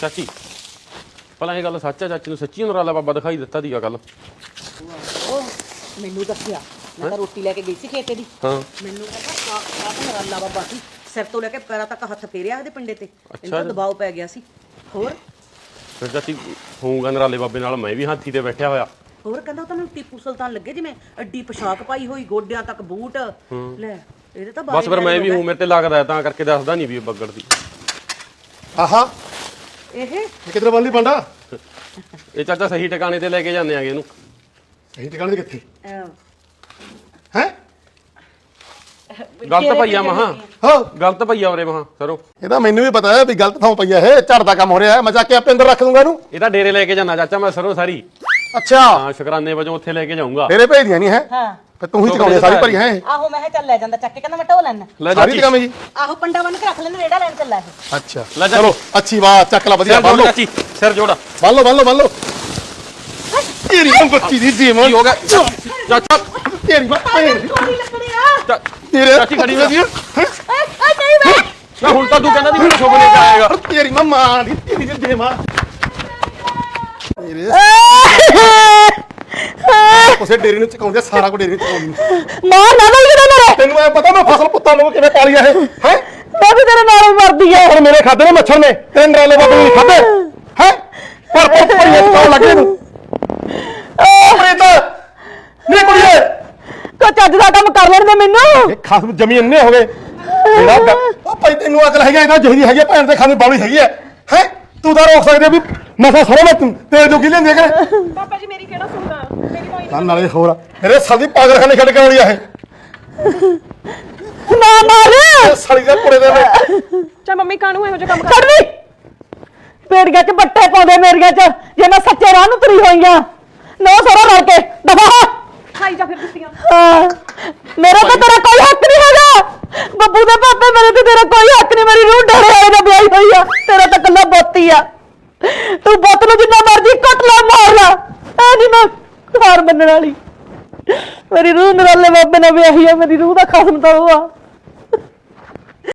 ਚਾਚੀ ਭਲਾ ਇਹ ਗੱਲ ਸੱਚ ਆ ਚਾਚੀ ਨੂੰ ਸੱਚੀ ਨਰਾਲਾ ਬਾਬਾ ਦਿਖਾਈ ਦਿੱਤਾ ਦੀਗਾ ਕੱਲ ਉਹ ਮੈਨੂੰ ਦੱਸਿਆ ਮੈਂ ਤਾਂ ਰੋਟੀ ਲੈ ਕੇ ਗਈ ਸੀ ਖੇਤੇ ਦੀ। ਹਾਂ। ਮੈਨੂੰ ਕਹਿੰਦਾ ਕਾ ਕਾ ਨਰਾਲਾ ਬਾਬਾ ਸੀ? ਸਿਰ ਤੋਂ ਲੈ ਕੇ ਪੈਰਾਂ ਤੱਕ ਹੱਥ ਫੇਰਿਆ ਇਹਦੇ ਪਿੰਡੇ ਤੇ। ਇਹਨੂੰ। ਦਬਾਅ ਪੈ ਗਿਆ ਸੀ। ਹੋਰ? ਫਿਰ ਚਾਚੀ ਹੋਊਗਾ ਨਰਾਲੇ ਬਾਬੇ ਨਾਲ ਮੈਂ ਵੀ ਹਾਥੀ ਤੇ ਬੈਠਿਆ ਹੋਇਆ। ਹੋਰ ਕਹਿੰਦਾ ਉਹ ਤਾਂ ਮੈਨੂੰ ਟੀਪੂ ਸੁਲਤਾਨ ਲੱਗੇ ਜਿਵੇਂ ਅੱਡੀ ਪੋਸ਼ਾਕ ਪਾਈ ਹੋਈ ਗੋਡਿਆਂ ਤੱਕ ਬੂਟ। ਲੈ ਇਹਦੇ ਤਾਂ ਬਸ ਫਿਰ ਮੈਂ ਵੀ ਹੂੰ ਮੇਰੇ ਤੇ ਲੱਗਦਾ ਤਾਂ ਕਰਕੇ ਦੱਸਦਾ ਨਹੀਂ ਵੀ ਇਹ ਬੱਗੜ ਦੀ। ਆਹਾ ਇਹ? ਕਿਧਰ ਬੰਦੀ ਪੰਡਾ? ਇਹ ਚਾਚਾ ਸਹੀ ਟਿਕਾਣੇ ਤੇ ਲੈ ਕੇ ਜਾਂਦੇ ਆਗੇ ਇਹਨੂੰ। ਸਹੀ ਟਿਕਾਣੇ ਤੇ ਕਿੱਥੇ? ਹੈ? ਗਲਤ ਭਈਆ ਮਹਾ। ਹਾਂ। ਗਲਤ ਭਈਆ ਉਰੇ ਮਹਾ ਸਰੋ। ਇਹ ਤਾਂ ਮੈਨੂੰ ਵੀ ਪਤਾ ਹੈ ਵੀ ਗਲਤ ਥਾਂ ਪਈ ਹੈ ਇਹ ਝੜਦਾ ਕੰਮ ਹੋ ਰਿਹਾ ਹੈ ਮੈਂ ਜਾ ਕੇ ਆਪੇ ਅੰਦਰ ਰੱਖ ਦੂੰਗਾ ਇਹਨੂੰ। ਇਹ ਤਾਂ ਡੇਰੇ ਲੈ ਕੇ ਜਾਣਾ ਚਾਚਾ ਮੈਂ ਸਰੋ ਸਾਰੀ। ਅੱਛਾ। ਹਾਂ ਸ਼ੁਕਰਾਨੇ ਵਜੋਂ ਉੱਥੇ ਲੈ ਕੇ ਜਾਊਂਗਾ। ਤੇਰੇ ਭੇਜਦੀਆਂ ਨਹੀਂ ਹੈ? ਹਾਂ। ਫਿਰ ਤੂੰ ਹੀ ਚਕਾਉਣੀ ਸਾਰੀ ਭਰੀ ਹੈ ਆਹੋ ਮੈਂ ਕਿਹਾ ਚੱਲ ਲੈ ਜਾਂਦਾ ਚੱਕ ਕੇ ਕਹਿੰਦਾ ਮੈਂ ਢੋ ਲੈਣਾ ਲੈ ਸਾਰੀ ਚਾਚੀ। ਟਿਕਾਵੇਂ ਜੀ? ਆਹੋ ਪੰਡਾ ਬਣ ਕੇ ਰੱਖ ਲੈਣਾ ਰੇੜਾ ਲੈਣ ਚੱਲਾ ਇਹ। ਅੱਛਾ। ਲੈ ਜਾ। ਚਲੋ ਅੱਛੀ ਬਾਤ ਚੱਕ ਲਾ ਵਧੀਆ ਸਿਰ ਬੰਨ ਜੋੜ ਲਓ ਚਾਚੀ ਸਿਰ ਜੋੜਾ। ਬੰਨ ਲਓ ਬੰਨ ਲਓ ਬੰਨ ਲਓ। ਤੇਰੀ ਬੱਚੀ ਦੀ ਜੀਵਨ ਕੀ ਹੋ ਗਿਆ? ਚਾਚਾ ਤੇਰੀ ਮਾਂ। ਚੋਰੀ ਲੱਗਣੀ ਆ। ਚਾ- ਤੇਰੇ ਚਾਚੀ ਖੜੀ ਹੋ ਗਈ ਹੈਂ? ਏ ਏ ਨਹੀਂ ਵੇ ਨਾ ਹੁਣ ਤਾਂ ਤੂੰ ਕਹਿੰਦਾ ਨਹੀਂ ਮੈਨੂੰ ਸ਼ੁਭ ਲੈ ਕੇ ਆਏਗਾ ਤੇਰੀ ਮਾਂ ਮਾਂ ਦੀ ਤੇਰੀ ਦੀ ਜੀਵਨ ਤੇਰੇ ਉਸੇ ਡੇਰੀ ਨੂੰ ਚਕਾਉਂਦੇ ਸਾਰਾ ਕੁ ਡੇਰੀ ਨੂੰ ਚਕਾਉਂਦੀ ਨੂੰ। ਮਾਰ ਨਾ ਲਈ ਕਿਦਾਂ ਮੇਰੇ ਤੈਨੂੰ ਐ ਪਤਾ ਮੈਂ ਫਸਲ ਪੁੱਤਾਂ ਨੂੰ ਕਿਵੇਂ ਪਾਲੀ ਆ ਇਹ ਹੈ? ਮੈਂ ਵੀ ਤੇਰੇ ਨਾਲ ਹੀ ਮਰਦੀ ਆ। ਹੁਣ ਮੇਰੇ ਖਾਦੇ ਨੇ ਮੱਛਰ ਨੇ ਤੇਰੇ ਨਰਾਲੇ ਬਾਬੇ ਨੇ ਖਾਦੇ ਹੈ? ਪਰ ਪਰ ਪੜੀਏ ਚਕਾਉਣ ਲੱਗੇ ਨੂੰ ਪ੍ਰੀਤ ਨੀ ਕੁੜੀਏ। ਕੋ ਚੱਜ ਦਾ ਕੰਮ ਕਰ ਲੈਣ ਦੇ ਮੈਨੂੰ। ਇਹ ਖਸਮ ਜਮੀ ਇੰਨੇ ਹੋ ਗਏ। ਮੇਰਾ ਗ- ਉਹ ਭਾਈ ਤੈਨੂੰ ਅਕਲ ਹੈਗੀ ਇਹਦਾ ਜਿਹੀ ਹੈਗੀ ਆ, ਭੈਣ ਦੇ ਖਾਣੇ ਬਾਲੀ ਹੈਗੀ ਹੈ ਹੈ? ਤੂੰ ਤਾਂ ਰੋਕ ਸਕਦੇ ਵੀ ਨਸ਼ਾ ਸਰੋਂ ਮੈਂ ਤੂੰ ਤੇਰੇ ਜੋਗੀ ਲੈਂਦੀ ਹੈ ਕਿ ਪਾਪਾ ਜੀ ਮੇਰੀ ਕਿਹੜਾ ਸੁਣਦਾ? ਮੇਰੀ ਮਾਈ ਕੰਨ ਨਾਲੇ ਹੋਰ ਆ। ਮੇਰੇ ਸਾਡੀ ਪਾਗਲਖਾਨੇ ਛੱਡ ਕੇ ਆਉਣੀ ਆ ਇਹ। ਨਾ ਮਾਰ। ਇਹ ਸਾਲੀ ਦੇ ਕੁੜੇ ਦੇ ਵਿੱਚ। ਚਾ ਮੰਮੀ ਕਾਹਨੂੰ ਇਹੋ ਜਿਹਾ ਕੰਮ ਛੱਡ ਵੀ। ਪੇੜੀਆਂ 'ਚ ਬੱਟੇ ਪਾਉਂਦੇ ਮੇਰੀਆਂ 'ਚ। ਜੇ ਮੈਂ ਸੱਚੇ ਰਾਹ ਨੂੰ ਤੁਰੀ ਹੋਈ ਆ ਨੋ ਸਾਰਾ ਰਲ ਕੇ ਦਫਾ। ਖਾਈ ਜਾ ਫਿਰ ਕੁੱਤੀਆਂ। ਹਾਂ। ਮੇਰਾ ਤਾਂ ਤੇਰਾ ਕੋਈ ਹੱਕ ਨਹੀਂ ਹੈਗਾ। ਬੱਬੂ ਦੇ ਪਾਪੇ ਮੇਰੇ ਤੇ ਤੇਰਾ ਕੋਈ ਹੱਕ ਨਹੀਂ ਮੇਰੀ ਰੂਹ ਡਰੇ ਵਾਲੇ ਦਾ ਵਿਆਹੀ ਹੋਈ ਆ ਤੇਰਾ ਤਾਂ ਕੱਲਾ ਬੋਤੀ ਆ ਤੂੰ ਬੁੱਤ ਜਿੰਨਾ ਮਰਜ਼ੀ ਕੱਟ ਲਾ, ਮਾਰ ਲਾ। ਐ ਨਹੀਂ ਮੈਂ ਹਾਰ ਮੰਨਣ ਵਾਲੀ। ਮੇਰੀ ਰੂਹ ਨਰਾਲੇ ਬਾਬੇ ਨਾਲ ਵਿਆਹੀ ਆ, ਮੇਰੀ ਰੂਹ ਦਾ ਖਸਮ ਤਾਂ ਉਹ ਆ।